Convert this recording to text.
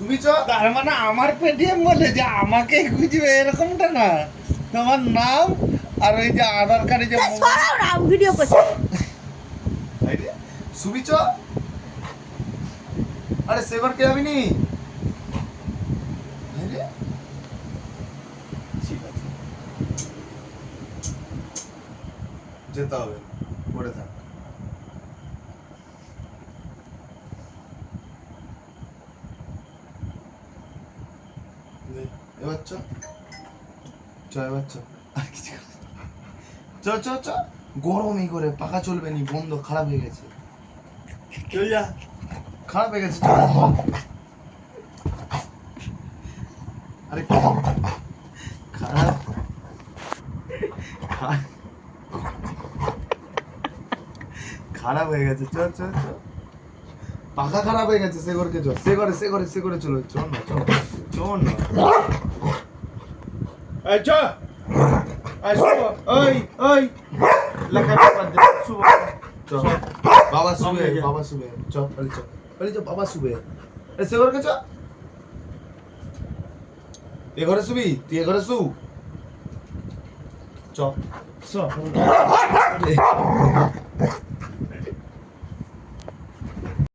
সুবি চ তার মানে আমার পেটিএম বলে যে আমাকে খুঁজবে এরকমটা না। তোমার নাম আর ওই যে আধার কার্ডে যে সরাও না আমি ভিডিও করছি। আরে সুবি চ আরে সেবার কে যাবি নি? আরে ঠিক আছে। যেতে হবে পড়ে থাক। নে, এবার চ চ আর কিছু চ চ চ গরম করে পাকা চলবে নি বন্ধ খারাপ হয়ে গেছে। চল যা। খারাপ হয়ে গেছে। আরে খারাপ। খারাপ। হয়ে গেছে চ চ চ পাখা খারাপ হয়ে গেছে সে ঘরকে চল সে ঘরে সে ঘরে সে ঘরে চলো চল না চল। এই চ এই শুভ ওই ওই লেখা পেপার দে শুভ চ বাবা শুবে। বাবা শুবে চ পালি চ পালি চ বাবা শুবে এ সে ঘরকে চ এ ঘরে শুবি তুই এ ঘরে শু চ চ